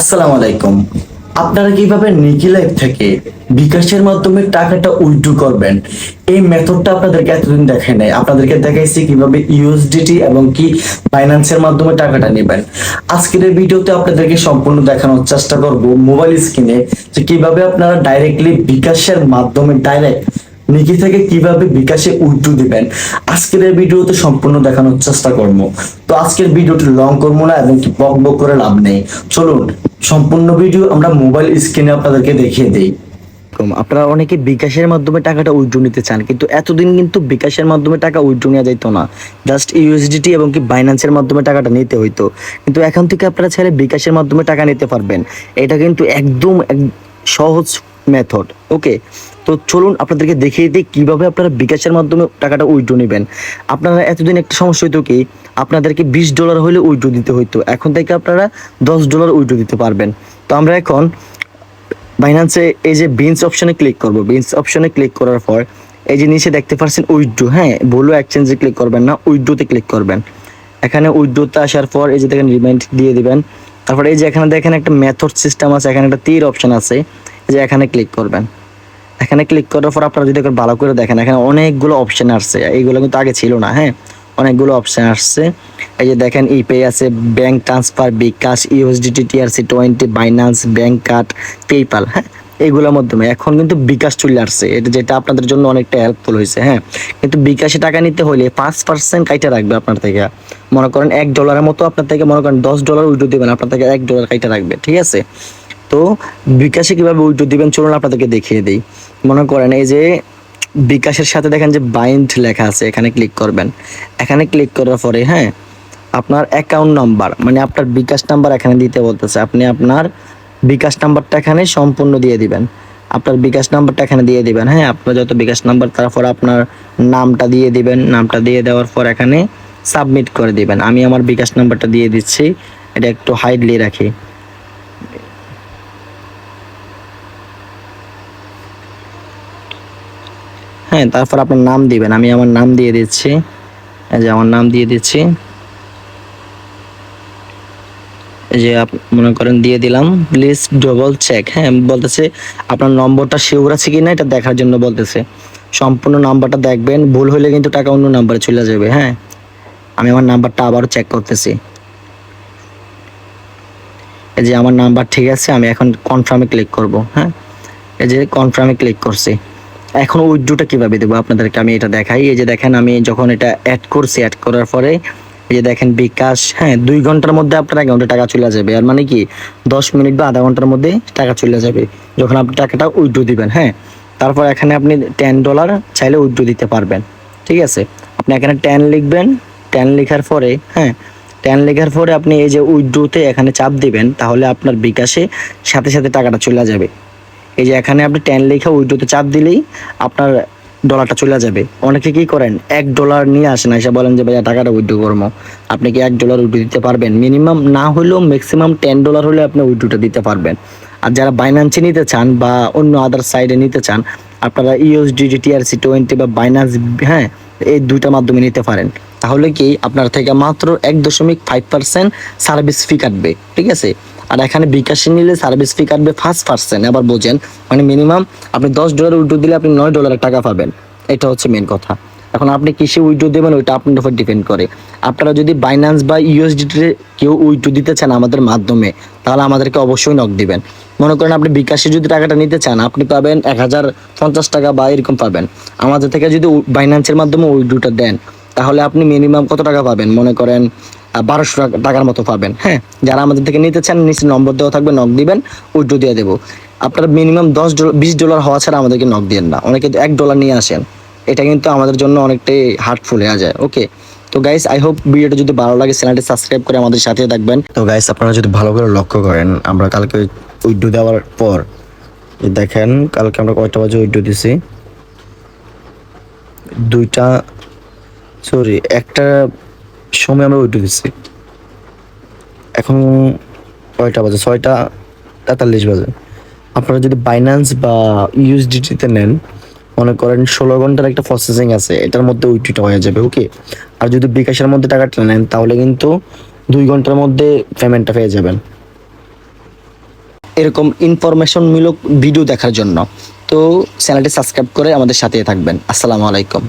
আসসালামু আলাইকুম। আপনারা কীভাবে নিকি লাইফ থেকে বিকাশের মাধ্যমে টাকাটা উইথড্র করবেন? এই মেথডটা আপনাদেরকে এতদিন দেখে নাই। আপনাদেরকে দেখাইছি কীভাবে ইউএসডিটি এবং কি ফাইন্যান্সের মাধ্যমে টাকাটা নেবেন। আজকের এই ভিডিওতে আপনাদেরকে সম্পূর্ণ দেখানোর চেষ্টা করব মোবাইল স্ক্রিনে যে কীভাবে আপনারা ডাইরেক্টলি বিকাশের মাধ্যমে ডাইরেক্ট নিকি থেকে কীভাবে বিকাশে উইথড্র দিবেন। আজকের এই ভিডিওতে সম্পূর্ণ দেখানোর চেষ্টা করব। তো আজকের ভিডিওটি লং করব না এবং বক বক করে লাভ নেই। চলুন সম্পূর্ণ ভিডিও আমরা মোবাইল স্ক্রিনে আপনাদেরকে দেখিয়ে দেই। আপনারা অনেকে বিকাশের মাধ্যমে টাকাটা উইথড্র নিতে চান, কিন্তু এতদিন কিন্তু বিকাশের মাধ্যমে টাকা উইথড্র নেওয়া যাইতো না। জাস্ট ইউএসডিটি এবং কি বাইন্যান্সের মাধ্যমে টাকাটা নিতে হইতো। কিন্তু এখন থেকে আপনারা চাইলে বিকাশের মাধ্যমে টাকা নিতে পারবেন। এটা কিন্তু একদম এক- সহজ মেথড ওকে তো চলুন আপনাদেরকে দেখিয়ে দিই কীভাবে আপনারা বিকাশের মাধ্যমে টাকাটা উইথড্র নেবেন। আপনারা এতদিন একটা সমস্যা হইতো কি, আপনাদেরকে বিশ ডলার হলে উইথড্র দিতে হইতো। এখন থেকে আপনারা দশ ডলার উইথড্র দিতে পারবেন। তো আমরা এখন বাইন্যান্সে এই যে বিনস অপশনে ক্লিক করব। বিনস অপশনে ক্লিক করার পর এই যে নিচে দেখতে পাচ্ছেন উইথড্রো হ্যাঁ? বলো এক্সচেঞ্জে ক্লিক করবেন না উইথড্রোতে ক্লিক করবেন। এখানে উইথড্রোতে আসার পর এই যে দেখেন রিমাইন্ড দিয়ে দিবেন। তারপরে এই যে এখানে দেখেন একটা মেথড সিস্টেম আছে, এখানে একটা তীর অপশন আছে। যে এখানে ক্লিক করবেন। এখানে ক্লিক করার পর আপনারা যদি একবার ভালো করে দেখেন, এখানে অনেকগুলো অপশন আসছে। এইগুলো কিন্তু আগে ছিল না হ্যাঁ? অনেকগুলো অপশন আসছে। এই যে দেখেন ইপে আছে bank transfer bKash USDT TRC twenty Binance bank card PayPal হ্যাঁ? এইগুলোর মাধ্যমে। এখন কিন্তু বিকাশ চলে আসছে। এটা যেটা আপনাদের জন্য অনেকটা হেল্পফুল হয়েছে হ্যাঁ? কিন্তু বিকাশে টাকা নিতে হলে পাঁচ পার্সেন্ট কাইটা রাখবে আপনার থেকে। মনে করেন এক ডলারের মতো আপনার থেকে, মনে করেন দশ ডলার উইড্রো দেবেন, আপনার থেকে এক ডলার কাইটা রাখবে, ঠিক আছে? তো বিকাশে কীভাবে উইড্রো দিবেন? চলুন আপনাদেরকে দেখিয়ে দিই। মনে করেন এই যে বিকাশের সাথে দেখেন যে বাইন্ড লেখা আছে, এখানে ক্লিক করবেন। এখানে ক্লিক করার পরে হ্যাঁ আপনার অ্যাকাউন্ট নাম্বার মানে আপনার বিকাশ নাম্বার এখানে দিতে বলতেছে। আপনি আপনার বিকাশ নাম্বারটা এখানে সম্পূর্ণ দিয়ে দিবেন। আপনার বিকাশ নাম্বারটা এখানে দিয়ে দিবেন হ্যাঁ আপনার যত বিকাশ নাম্বার তারপর আপনার নামটা দিয়ে দিবেন। নামটা দিয়ে দেওয়ার পর এখানে সাবমিট করে দিবেন। আমি আমার বিকাশ নাম্বারটা দিয়ে দিচ্ছি। এটা একটু হাইডলি রাখি। হ্যাঁ তারপর আপনার নাম দিবেন। আমি আমার নাম দিয়ে দিচ্ছি। এই যে আমার নাম দিয়ে দিচ্ছি। যে মনে করেন দিয়ে দিলাম। প্লিজ ডবল চেক হ্যাঁ বলতেছে আপনার নম্বরটা শিওর আছে কিনা এটা দেখার জন্য বলতেছে। সম্পূর্ণ নাম্বারটা দেখবেন। ভুল হলে কিন্তু টাকা অন্য নাম্বারে চলে যাবে। হ্যাঁ আমি আমার নাম্বারটা আবারও চেক করতেছি। এই যে আমার নাম্বার ঠিক আছে, আমি এখন কনফার্মে ক্লিক করব। হ্যাঁ এই যে কনফার্মে ক্লিক করছি। এখন উইথড্রোটা কীভাবে দেবো আপনাদেরকে? আমি এটা দেখাই। এই যে দেখেন, আমি যখন এটা অ্যাড করছি অ্যাড করার পরে, এই যে দেখেন বিকাশ হ্যাঁ দুই ঘণ্টার মধ্যে আপনার অ্যাকাউন্টে টাকা চলে যাবে। আর মানে কি, দশ মিনিট বা আধা ঘণ্টার মধ্যে টাকা চলে যাবে। যখন আপনি টাকাটা উইড্রো দিবেন হ্যাঁ তারপর এখানে আপনি টেন ডলার চাইলে উইথড্রো দিতে পারবেন। ঠিক আছে? আপনি এখানে টেন লিখবেন। টেন লেখার পরে হ্যাঁ টেন লেখার পরে আপনি এই যে উইড্রোতে এখানে চাপ দিবেন, তাহলে আপনার বিকাশে সাথে সাথে টাকাটা চলে যাবে। এই যে এখানে আপনি টেন লেখা উইডোতে চাপ দিলেই আপনার ডলারটা চলে যাবে। অনেকে কি করেন? এক ডলার নিয়ে আসেন, এসে বলেন যে, ভাইয়া, টাকাটা উইড্রো করব আপনি কি এক ডলার উইড্রো দিতে পারবেন? মিনিমাম না হলেও ম্যাক্সিমাম টেন ডলার হলে আপনি উইড্রোটা দিতে পারবেন। আর যারা বাইন্যান্সে নিতে চান বা অন্য আদার সাইডে নিতে চান, আপনারা ইউএসডি টিআরসি টোয়েন্টি বা বাইন্যান্স হ্যাঁ এই দুইটা মাধ্যমে নিতে পারেন। তাহলে কি আপনার থেকে মাত্র এক দশমিক ফাইভ পার্সেন্ট সার্ভিস ফি কাটবে, ঠিক আছে? আর এখানে বিকাশে নিলে সার্ভিস ফি কাটবে ফার্স্ট পার্সেন্ট আবার বোঝেন মানে মিনিমাম আপনি দশ ডলার উইড্রো দিলে আপনি নয় ডলারের টাকা পাবেন। এটা হচ্ছে মেন কথা। এখন আপনি কিসে উইড্রো দেবেন ওইটা আপনার উপর ডিপেন্ড করে। আপনারা যদি বাইন্যান্স বা ইউএসডিতে কেউ উইড্রো দিতে চান আমাদের মাধ্যমে, তাহলে আমাদেরকে অবশ্যই নক দিবেন। মনে করেন আপনি বিকাশে যদি টাকাটা নিতে চান, আপনি পাবেন এক হাজার পঞ্চাশ টাকা বা এরকম পাবেন। আমাদের থেকে যদি বাইন্যান্সের মাধ্যমে উইড্রোটা দেন, তাহলে আপনি মিনিমাম কত টাকা পাবেন? মনে করেন বারোশো টাকার মতো পাবেন হ্যাঁ? যারা আমাদের থেকে নিতে চান, নিচে নম্বর দেওয়া থাকবে নক দিবেন উইড্রো দিয়ে দেবো। আপনার মিনিমাম দশ ডলার বিশ ডলার হওয়া ছাড়া আমাদেরকে নক দিবেন না। অনেকে এক ডলার নিয়ে আসেন। এটা কিন্তু আমাদের জন্য অনেকটাই হার্টফুল হয়ে যায় ওকে তো গাইস আই হোপ ভিডিওটা যদি ভালো লাগে চ্যানেলটি সাবস্ক্রাইব করে আমাদের সাথে থাকবেন। তো গাইস আপনারা যদি ভালো করে লক্ষ্য করেন, আমরা কালকে উইড্রো দেওয়ার পর দেখেন, কালকে আমরা কয়টা বাজে উইড্রো দিছি? দুইটা সরি একটা সময় আমরা উইড্রো দিছি এখন কয়টা বাজে, ছয়টা তেতাল্লিশ বাজে। আপনারা যদি বাইন্যান্স বা ইউএসডিটিতে নেন, মনে করেন ষোলো ঘণ্টার একটা প্রসেসিং আছে, এটার মধ্যে উইথড্রটা হয়ে যাবে ওকে আর যদি বিকাশের মধ্যে টাকাটা নেন, তাহলে কিন্তু দুই ঘণ্টার মধ্যে পেমেন্টটা পেয়ে যাবেন। এরকম ইনফরমেশনমূলক ভিডিও দেখার জন্য। তো চ্যানেলটি সাবস্ক্রাইব করে আমাদের সাথে থাকবেন। আসসালামু আলাইকুম।